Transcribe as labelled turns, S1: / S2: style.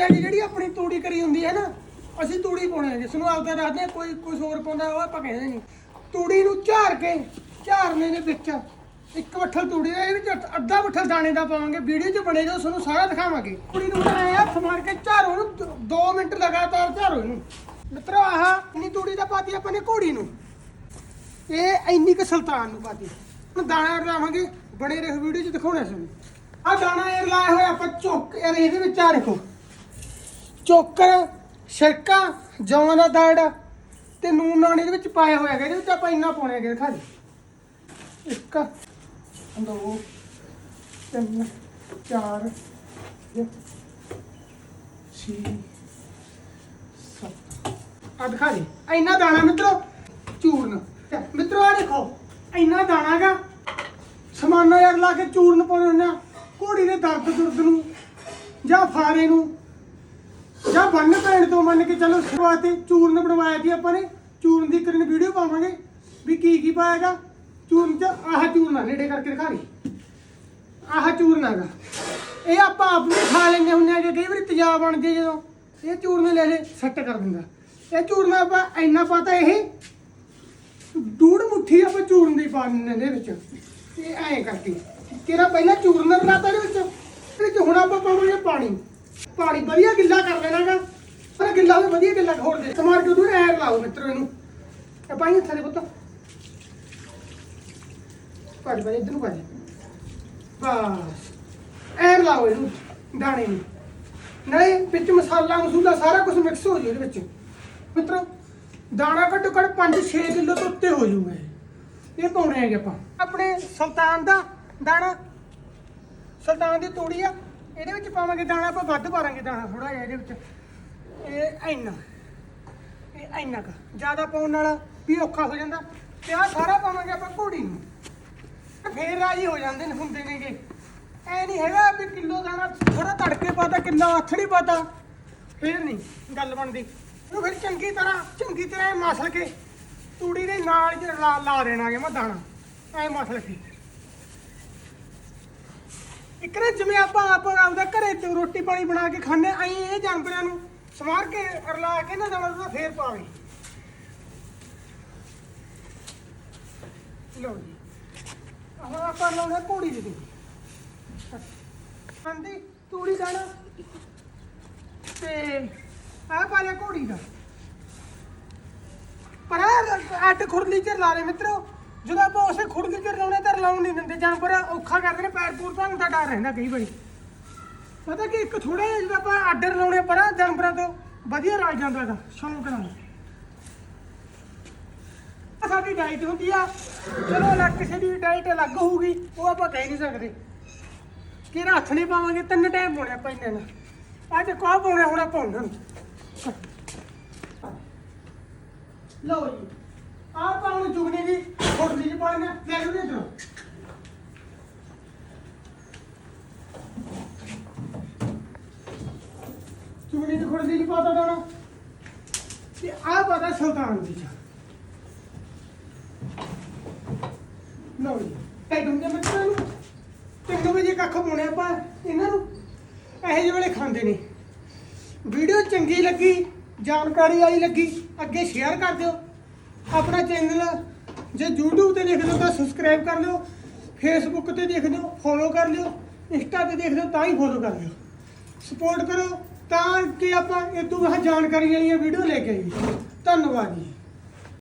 S1: ਹੈ ਜਿਹੜੀ ਆਪਣੀ ਤੂੜੀ ਕਰੀ ਹੁੰਦੀ ਹੈ ਨਾ ਅਸੀਂ ਤੂੜੀ ਪਾਉਣੇ ਆ ਜਿਸ ਨੂੰ ਆਪਦਾ ਦੱਸਦੇ ਹਾਂ, ਕੋਈ ਕੁਝ ਹੋਰ ਪਾਉਂਦਾ ਉਹ ਆਪਾਂ ਕਹਿੰਦੇ ਨਹੀਂ। ਤੂੜੀ ਨੂੰ ਝਾੜ ਕੇ ਝਾੜਨੇ ਦੇ ਵਿੱਚ ਇੱਕ ਵੱਠਲ ਤੂੜੀ ਦਾ ਇਹ ਵਿੱਚ ਅੱਧਾ ਵੱਠਲ ਦਾਣੇ ਦਾ ਪਾਵਾਂਗੇ। ਵੀਡੀਓ 'ਚ ਬਣੇਗਾ ਤੁਹਾਨੂੰ ਸਾਰਾ ਦਿਖਾਵਾਂਗੇ। ਕੁੜੀ ਨੂੰ ਬਣਾਇਆ ਹੱਥ ਮਾਰ ਕੇ ਝਾੜੋ ਨੂੰ 2 ਮਿੰਟ ਲਗਾਤਾਰ ਝਾੜੋ ਇਹਨੂੰ। ਮਿੱਤਰੋ ਆਹ ਇਨੀ ਤੂੜੀ ਦਾ ਪਾਤੀ ਆਪਾਂ ਨੇ ਘੋੜੀ ਨੂੰ। ਇਹ ਇੰਨੀ ਕੁ ਸੁਲਤਾਨ ਨੂੰ ਪਾਤੀ। ਹੁਣ ਦਾਣਾ ਲਾਵਾਂਗੇ ਬਣੇ ਰਹੋ ਵੀਡੀਓ 'ਚ ਦਿਖਾਉਣਾ ਸਾਨੂੰ ਆ ਦਾਣਾ ਇਹ ਲਾਇਆ ਹੋਇਆ ਆਪਾਂ ਚੁੱਕ ਇਹਦੇ ਵਿੱਚ ਆ ਦੇਖੋ। ਚੋਕਰ ਛਿਲਕਾ ਜੌਂ ਦਾ ਦਾੜ ਤੇ ਨੂਨ ਨਾਨ ਇਹਦੇ ਵਿੱਚ ਪਾਇਆ ਹੋਇਆ ਹੈਗਾ ਇਹਦੇ ਵਿੱਚ ਆਪਾਂ ਇੰਨਾ ਪਾਉਣਾ ਹੈਗਾ ਦਿਖਾ ਦੇ। ਇੱਕ ਦੋ ਤਿੰਨ ਚਾਰ ਪੰਜ, ਛੇ ਸੱਤ। ਆ ਦਿਖਾ ਦੇ ਇੰਨਾ ਦਾਣਾ ਮਿੱਤਰੋ ਚੂਰਨ। ਤੇ ਮਿੱਤਰੋ ਆ ਦੇਖੋ ਇੰਨਾ ਦਾਣਾ ਗਾ ਸਮਾਨਾ ਯਾਰ ਲਾ ਕੇ ਚੂਰਨ ਪਾਉਂਦੇ ਹੁੰਦੇ ਆ ਘੋੜੀ ਦੇ ਦਰਦ ਦੁਰਦ ਨੂੰ ਜਾਂ ਫਾਰੇ ਨੂੰ ਜਾਂ ਬੰਨ ਪੈਣ ਤੋਂ ਮੰਨ ਕੇ ਚੱਲੋ ਸ਼ੁਰੂਆਤੀ ਚੂਰਨ ਬਣਵਾਇਆ ਸੀ ਆਪਾਂ ਨੇ, ਚੂਰਨ ਦੀ ਕਰਨ ਵੀਡੀਓ ਪਾਵਾਂਗੇ ਵੀ ਕੀ ਕੀ ਪਾਏਗਾ ਚੂਰਨ ਚ ਆਹ ਚੂਰਨ ਆ, ਨੇੜੇ ਕਰਕੇ ਦਿਖਾ ਰਹੀ ਆਹ ਚੂਰਨ ਹੈਗਾ। ਇਹ ਆਪਾਂ ਆਪ ਵੀ ਖਾ ਲੈਂਦੇ ਹੁੰਦੇ ਆ ਕਿ ਕਈ ਵਾਰੀ ਤੇਜ਼ਾਬ ਬਣਦੀ ਹੈ ਜਦੋਂ, ਇਹ ਚੂਰਨ ਲੈ ਲੈ ਸੈੱਟ ਕਰ ਦਿੰਦਾ। ਇਹ ਚੂਰਨ ਆਪਾਂ ਇੰਨਾ ਪਤਾ ਇਹ, ਡੂੜ ਮੁੱਠੀ ਆਪਾਂ ਚੂਰਨ ਦੀ ਪਾ ਦਿੰਦੇ ਇਹਦੇ ਵਿੱਚ। ਇਹ ਐਂ ਕਰਕੇ। ਕਿਹੜਾ ਪਹਿਲਾਂ ਚੂਰਨ ਬਣਾਤਾ ਇਹਦੇ ਵਿੱਚ? ਇਹਦੇ ਵਿੱਚ ਹੁਣ ਆਪਾਂ ਪਾਵਾਂਗੇ ਪਾਣੀ। ਪਾਣੀ ਵਧੀਆ ਗਿੱਲਾ ਕਰ ਦੇਣਾਗਾ। ਪਰ ਗਿੱਲਾ ਵੀ ਵਧੀਆ ਗਿੱਲਾ ਖੋਲ ਦੇ। ਸਮਾਰ ਕੇ ਉਹਨੂੰ ਐਰ ਲਾਓ ਮਿੱਤਰੋ ਇਹਨੂੰ। ਇਹ ਪਾਣੀ ਥੱਲੇ ਪੁੱਤ। ਪੜ ਪੜ ਇਧਰ ਨੂੰ ਪੜ ਬਸ। ਐਰ ਲਾਓ ਇਹਨੂੰ, ਦਾਣੇ ਨੂੰ। ਨਾਲੇ ਵਿੱਚ ਮਸਾਲਾ, ਮਸੂਲਾ ਸਾਰਾ ਕੁਝ ਮਿਕਸ ਹੋ ਜੂ ਇਹਦੇ ਵਿੱਚ। ਮਿੱਤਰੋ, ਦਾਣਾ ਘੱਟੋ ਘੱਟ 5-6 ਕਿਲੋ ਤੋਂ ਉੱਤੇ ਹੋ ਜੂਗਾ ਇਹ। ਇਹ ਪਾਉਣੇ ਹੈਗੇ ਆਪਾਂ। ਆਪਣੇ ਸੁਲਤਾਨ ਦਾ ਦਾਣਾ। ਸੁਲਤਾਨ ਦੀ ਤੂੜੀ ਆ। ਇਹਦੇ ਵਿੱਚ ਪਾਵਾਂਗੇ ਦਾਣਾ, ਆਪਾਂ ਵੱਧ ਪਾਵਾਂਗੇ ਦਾਣਾ ਥੋੜਾ ਜਿਹਾ ਇਹਦੇ ਵਿੱਚ। ਇਹ ਇੰਨਾ ਇਹ ਇੰਨਾ ਕੁ। ਜ਼ਿਆਦਾ ਪਾਉਣ ਨਾਲ ਵੀ ਔਖਾ ਹੋ ਜਾਂਦਾ। ਤੇ ਆ ਸਾਰਾ ਪਾਵਾਂਗੇ ਆਪਾਂ ਘੋੜੀ ਨੂੰ। ਤੇ ਫੇਰ ਰਾਜੀ ਹੋ ਜਾਂਦੇ ਨੇ ਹੁੰਦੇ ਨੇਗੇ। ਐ ਨਹੀਂ ਹੈਗਾ ਵੀ ਕਿਲੋ ਦਾਣਾ ਥੋੜਾ ਤੜਕੇ ਪਾਤਾ ਕਿੰਨਾ ਆਥੜੀ ਪਾਤਾ। ਫੇਰ ਨਹੀਂ ਗੱਲ ਬਣਦੀ। ਉਹ ਫਿਰ ਚੰਗੀ ਤਰ੍ਹਾਂ ਚੰਗੀ ਤਰ੍ਹਾਂ ਇਹ ਮਸਲ ਕੇ ਤੂੜੀ ਦੇ ਨਾਲ ਹੀ ਲਾ ਲਾ ਦੇਣਾ ਕਿ ਮੈਂ ਦਾਣਾ। ਐ ਮਸਲ ਕੇ। ਇੱਕ ਨਾ ਜਿਵੇਂ ਆਪਾਂ ਆਪ ਆਪਦਾ ਘਰੇ ਤੇ ਰੋਟੀ ਪਾਣੀ ਬਣਾ ਕੇ ਖਾਂਦੇ ਐਂ ਇਹ ਜਾਨਵਰਾਂ ਨੂੰ ਸਮਾਰ ਕੇ ਰਲਾ ਕੇ ਨਾ ਦਾਣਾ ਉਹਦਾ ਫੇਰ ਪਾਵੇ। ਲਓ ਜੀ। ਹੁਣ ਆਪਾਂ ਲਾਉਣਾ ਘੋੜੀ ਦੀ ਤੂੜੀ ਹਾਂਜੀ, ਤੂੜੀ ਦਾਣਾ ਤੇ ਆ ਪਾ ਲਿਆ ਘੋੜੀ ਦਾ। ਪਰ ਆਹ ਅੱਡ ਖੁਰਲੀ ਚ ਲਾ ਲੈ ਮਿੱਤਰੋ। ਜਦੋਂ ਆਪਾਂ ਉਸੇ ਖੁਰਲੀ ਚ ਲਾਉਣੇ ਤਾਂ ਲਾਉਣ ਨਹੀਂ ਦਿੰਦੇ, ਜਾਨਵਰ ਔਖਾ ਕਰਦੇ ਨੇ, ਪੈਰ ਪੂਰ ਭੰਨ ਦਾ ਡਰ ਰਹਿੰਦਾ ਕਈ ਵਾਰੀ। ਪਤਾ ਕਿ, ਇੱਕ ਥੋੜਾ ਜਿਹਾ ਜਦੋਂ ਆਪਾਂ ਆਰਡਰ ਲਾਉਣੇ ਪਰਾਂ ਜਾਨਵਰਾਂ ਤੋਂ, ਵਧੀਆ ਰਾਜ ਜਾਂਦਾ ਹੈਗਾ ਸ਼ੌਂਕ ਨਾਲ। ਸਾਡੀ ਡਾਈਟ ਹੁੰਦੀ ਆ। ਚਲੋ ਅਲੱਗ ਕਿਸੇ ਦੀ ਡਾਈਟ ਅਲੱਗ ਹੋਊਗੀ, ਉਹ ਆਪਾਂ ਕਹਿ ਨਹੀਂ ਸਕਦੇ। ਕਿ ਹੱਥ ਨਹੀਂ ਪਾਵਾਂਗੇ, ਤਿੰਨ ਟਾਈਮ ਪਾਉਣੇ ਆਪਾਂ ਇਹਨਾਂ ਨਾਲ। ਅੱਜ ਕੋ ਪਾਉਣੇ ਹੁਣ ਆਪਾਂ ਉਹਨਾਂ ਨੂੰ ਲਓ ਜੀ। ਆਹ ਹੁਣ ਜੁਗਨੀ ਦੀ ਖੋਟਲੀ ਚ ਪਾਣਾ ਲੈ ਲਓ ਇਧਰੋਂ। ਜੁਗਨੀ ਦੀ ਖੋਟਲੀ ਚ ਪਾਤਾ ਦਾਣਾ ਤੇ ਆਹ ਪਾਤਾ ਸੁਲਤਾਨ ਦੀ ਚ ਲਓ ਜੀ, ਇਹ ਡੁੰਗੇ ਮਿੱਤਰਾਂ ਨੂੰ ਤਿੰਨ ਵਜੇ ਕੱਖ ਪਾਉਣੇ ਆਪਾਂ ਇਹਨਾਂ ਨੂੰ। ਇਹੋ ਜਿਹੇ ਵੇਲੇ ਖਾਂਦੇ ਨੇ। ਵੀਡੀਓ ਚੰਗੀ ਲੱਗੀ, ਜਾਣਕਾਰੀ ਵਾਲੀ ਲੱਗੀ, ਅੱਗੇ ਸ਼ੇਅਰ ਕਰ ਦਿਓ। ਆਪਣਾ ਚੈਨਲ ਜੇ YouTube ਤੇ ਦੇਖਦੇ ਹੋ ਤਾਂ ਸਬਸਕ੍ਰਾਈਬ ਕਰ ਲਿਓ, Facebook ਤੇ ਦੇਖਦੇ ਹੋ ਫੋਲੋ ਕਰ ਲਿਓ ਇੰਸਟਾ ਤੇ ਦੇਖਦੇ ਹੋ ਤਾਂ ਹੀ ਫੋਲੋ ਕਰ ਲਿਓ। ਸਪੋਰਟ ਕਰੋ ਤਾਂ ਕਿ ਆਪਾਂ ਇਹ ਤੋਂ ਬਾਅਦ ਜਾਣਕਾਰੀ ਵਾਲੀਆਂ ਵੀਡੀਓ ਲੈ ਕੇ ਆਈਏ। ਧੰਨਵਾਦ ਜੀ।